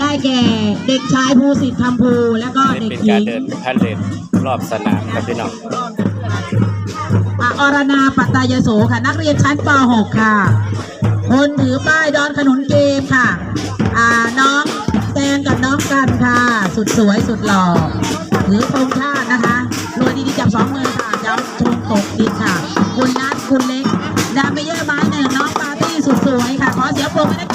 ได้แก่เด็กชายภูสิทธิ์คำภูแล้วก็นี่เด็กเป็นหการญิงเดินพันเลนรอบสนามครับพี่น้องอะอรนาปัตตายโสค่ะ นักเรียนชั้นป .6 ค่ะ คนถือป้ายดอนขนุนเกมค่ะอ่าน้องแตงกับน้องกันค่ะ สุดสวยสุดหล่อถือธงชาตินะคะรวยดีๆจับสองมือค่ะย้ำธงตกดินค่ะ คุณนัทคุณเล็กดามเมเยอร์ไม้หนึ่งน้องปาร์ตี้สุดสวยค่ะ ขอเสียงปรบมือให้นัก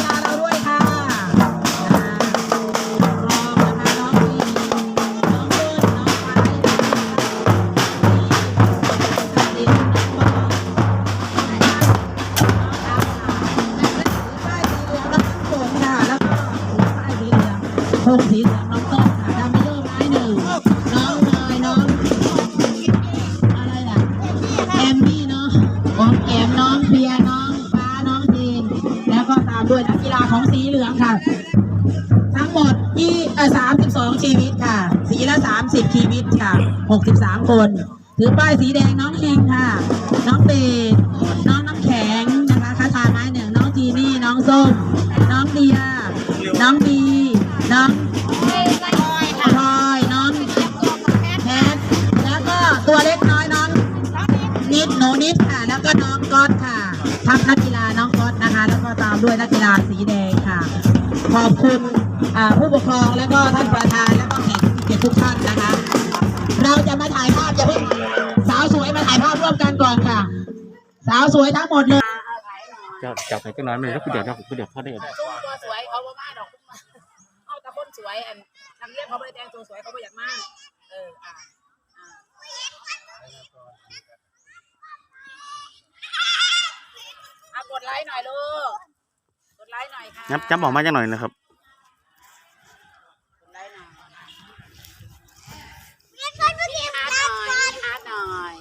พงสีเหลืองน้องต้นค่ะดามิโลไม้หนึ่งน้องนายน้องอะไรล่ะแอมมี่เนาะของแอมน้องเพียร์น้องฟ้าน้องจีนแล้วก็ตามด้วยนักกีฬาของสีเหลืองค่ะ ทั้งหมดยี่สามสิบสองชีวิตค่ะ สีละสามสิบชีวิตค่ะหกสิบสามคนถือป้ายสีแดงน้องเฮงค่ะ น้องเบสน้องน้ำแข็งนะคะคาถาไม้หนึ่งน้องจีนี่น้องส้มน้องเดียน้องบีน้อง พลอยน้องแพทแล้วก็ตัวเล็กน้อยน้องนิดหนูนิดค่ะ แล้วก็น้องก๊อตค่ะทัพนักกีฬาน้องก๊อตนะคะ แล้วก็ตามด้วยนักกีฬาสีแดงค่ะ ขอบคุณอ่าผู้ปกครองแล้วก็ท่านประธานแล้วก็แขกผู้เกียรติทุกท่านนะคะ เราจะมาถ่ายภาพอย่าเพิ่งสาวสวยมาถ่ายภาพร่วมกันก่อนค่ะ สาวสวยทั้งหมดเลยจับจับไปก็น้อยมันแล้วคือเดี๋ยวนะคือเดี๋ยวพ่อได้สู้ตัวสวยเขาบ่มาดอก เอาแต่คนสวยอันนักเรียนเขาไม่ได้แต่งตัวสวยเขาไม่อยากมากเอออ่าอ่าอะกดไลค์หน่อยลูกกดไลค์หน่อยค่ะยับจับออกมาจังหน่อยนะครับ กดไลค์หน่อยนี่ฮาร์ดหน่อยนี่ฮาร์ดหน่อย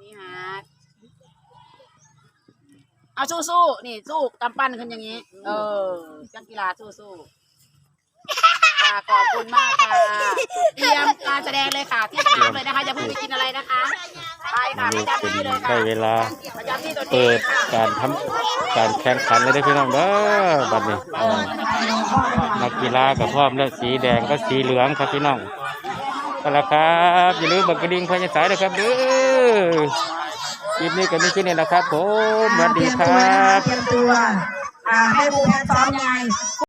นี่ฮาร์ดเอาสู้ๆนี่สู้กำปั้นขึ้นอย่างนี้ เออนักกีฬาสู้ๆค่ะ ขอบคุณมากค่ะเตรียมการแสดงเลยค่ะที่สนามเลยนะคะอย่าเพิ่งไปกินอะไรนะคะไปค่ะประจำที่เลยค่ะได้เวลา ประจำที่ตัวเปินี้ดค่ะการทำการแข่งขันเลยได้อพี่น้องเด้อบัดนี้อ่านักกีฬากับพร้อมแล้วสีแดงก็สีเหลืองครับพี่น้องก็แล้วครับอย่าลืมบักกระดิ่งพญาสายนะครับเด้อคลิปนี้ก็มีแค่นี้นะครับผมสวัสดีคเตรียมตัวรันะคะบเตรียมตัวอ่าให้ผู้แพ้ซ้อมยังไง